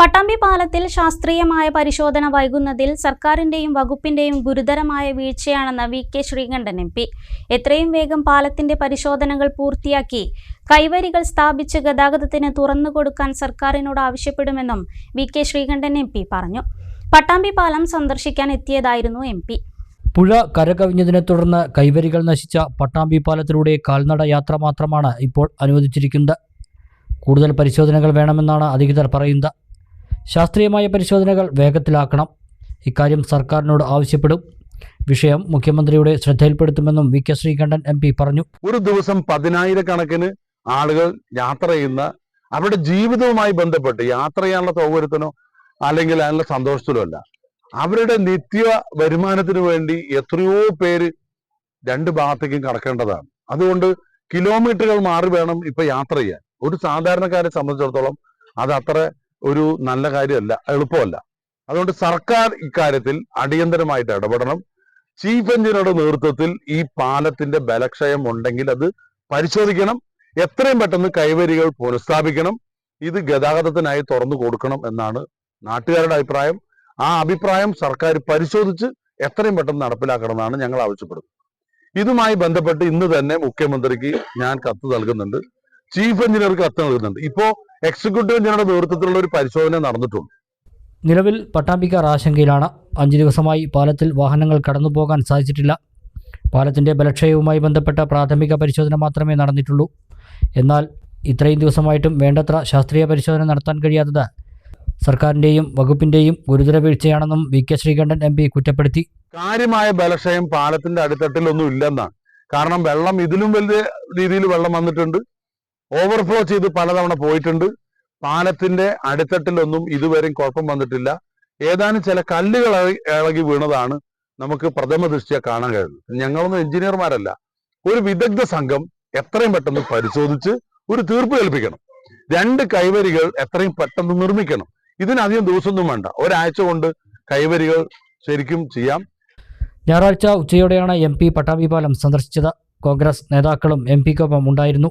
പട്ടാമ്പി പാലത്തിൽ ശാസ്ത്രീയമായ പരിശോധന വൈകുന്നതിൽ സർക്കാരിന്റെയും വകുപ്പിന്റെയും ഗുരുതരമായ വീഴ്ചയാണെന്ന് V K Sreekandan M P. എത്രയും വേഗം പാലത്തിന്റെ പരിശോധനകൾ പൂർത്തിയാക്കി കൈവരികൾ സ്ഥാപിച്ച് ഗതാഗതത്തിന് തുറന്നുകൊടുക്കാൻ സർക്കാരിനോട് ആവശ്യപ്പെടുമെന്നും V K Sreekandan M P പറഞ്ഞു. പട്ടാമ്പി പാലം സന്ദർശിക്കാൻ എത്തിയതായിരുന്നു എം പി. പുഴ കരകവിഞ്ഞതിനെ തുടർന്ന് കൈവരികൾ നശിച്ച പട്ടാമ്പി പാലത്തിലൂടെ കാൽനട യാത്ര മാത്രമാണ് ഇപ്പോൾ അനുവദിച്ചിരിക്കുന്നത്. കൂടുതൽ പരിശോധനകൾ വേണമെന്നാണ് അധികൃതർ പറയുന്നത്. ശാസ്ത്രീയമായ പരിശോധനകൾ വേഗത്തിലാക്കണം. ഇക്കാര്യം സർക്കാരിനോട് ആവശ്യപ്പെടും. വിഷയം മുഖ്യമന്ത്രിയുടെ ശ്രദ്ധയിൽപ്പെടുത്തുമെന്നും വി കെ ശ്രീകണ്ഠൻ എം പറഞ്ഞു. ഒരു ദിവസം പതിനായിരക്കണക്കിന് ആളുകൾ യാത്ര ചെയ്യുന്ന അവരുടെ ജീവിതവുമായി ബന്ധപ്പെട്ട് യാത്ര ചെയ്യാനുള്ള സൗകര്യത്തിനോ അല്ലെങ്കിൽ അതിനുള്ള സന്തോഷത്തിലോ അല്ല. അവരുടെ നിത്യ വരുമാനത്തിന് വേണ്ടി എത്രയോ പേര് രണ്ട് ഭാഗത്തേക്കും കടക്കേണ്ടതാണ്. അതുകൊണ്ട് കിലോമീറ്ററുകൾ മാറി വേണം ഇപ്പൊ യാത്ര ചെയ്യാൻ. ഒരു സാധാരണക്കാരെ സംബന്ധിച്ചിടത്തോളം അത് അത്ര ഒരു നല്ല കാര്യമല്ല എളുപ്പമല്ല. അതുകൊണ്ട് സർക്കാർ ഇക്കാര്യത്തിൽ അടിയന്തരമായിട്ട് ഇടപെടണം. ചീഫ് എഞ്ചിനീയറുടെ നേതൃത്വത്തിൽ ഈ പാലത്തിന്റെ ബലക്ഷയം ഉണ്ടെങ്കിൽ അത് പരിശോധിക്കണം. എത്രയും പെട്ടെന്ന് കൈവരികൾ പുനഃസ്ഥാപിക്കണം. ഇത് ഗതാഗതത്തിനായി തുറന്നു കൊടുക്കണം എന്നാണ് നാട്ടുകാരുടെ അഭിപ്രായം. ആ അഭിപ്രായം സർക്കാർ പരിശോധിച്ച് എത്രയും പെട്ടെന്ന് നടപ്പിലാക്കണമെന്നാണ് ഞങ്ങൾ ആവശ്യപ്പെടുന്നത്. ഇതുമായി ബന്ധപ്പെട്ട് ഇന്ന് തന്നെ മുഖ്യമന്ത്രിക്ക് ഞാൻ കത്ത് നൽകുന്നുണ്ട്. ചീഫ് എഞ്ചിനീയർക്ക് കത്ത് നൽകുന്നുണ്ട്. ഇപ്പോ എക്സിക്യൂട്ടീവ് എഞ്ചിനീയറുടെ നേതൃത്വത്തിലുള്ള ഒരു പരിശോധന നടന്നിട്ടുണ്ട്. നിലവിൽ പട്ടാമ്പിക്കാർ ആശങ്കയിലാണ്. അഞ്ചു ദിവസമായി പാലത്തിൽ വാഹനങ്ങൾ കടന്നു പോകാൻ സാധിച്ചിട്ടില്ല. പാലത്തിന്റെ ബലക്ഷയവുമായി ബന്ധപ്പെട്ട പ്രാഥമിക പരിശോധന മാത്രമേ നടന്നിട്ടുള്ളൂ. എന്നാൽ ഇത്രയും ദിവസമായിട്ടും വേണ്ടത്ര ശാസ്ത്രീയ പരിശോധന നടത്താൻ കഴിയാത്തത് സർക്കാരിന്റെയും വകുപ്പിന്റെയും ഗുരുതര വീഴ്ചയാണെന്നും V K Sreekandan M P കുറ്റപ്പെടുത്തി. കാര്യമായ ബലക്ഷയം പാലത്തിന്റെ അടിത്തട്ടിലൊന്നും ഇല്ലെന്നാണ്. കാരണം വെള്ളം ഇതിലും വലിയ രീതിയിൽ വെള്ളം വന്നിട്ടുണ്ട്. ഓവർഫ്ലോ ചെയ്ത് പലതവണ പോയിട്ടുണ്ട്. പാലത്തിന്റെ അടിത്തട്ടിലൊന്നും ഇതുവരെയും കുഴപ്പം വന്നിട്ടില്ല. ഏതാനും ചില കല്ലുകൾ ഇളകി- വീണതാണ് നമുക്ക് പ്രഥമ ദൃഷ്ടിയ കാണാൻ കഴിയുന്നത്. ഞങ്ങളൊന്നും എഞ്ചിനീയർമാരല്ല. ഒരു വിദഗ്ധ സംഘം എത്രയും പെട്ടെന്ന് പരിശോധിച്ച് ഒരു തീർപ്പ് കൽപ്പിക്കണം. രണ്ട് കൈവരികൾ എത്രയും പെട്ടെന്ന് നിർമ്മിക്കണം. ഇതിനധികം ദിവസമൊന്നും വേണ്ട. ഒരാഴ്ച കൊണ്ട് കൈവരികൾ ശരിക്കും ചെയ്യാം. ഞായറാഴ്ച ഉച്ചയോടെയാണ് എം പി പട്ടാഭിപാലം പാലം സന്ദർശിച്ചത്. കോൺഗ്രസ് നേതാക്കളും എം പിക്കൊപ്പം ഉണ്ടായിരുന്നു.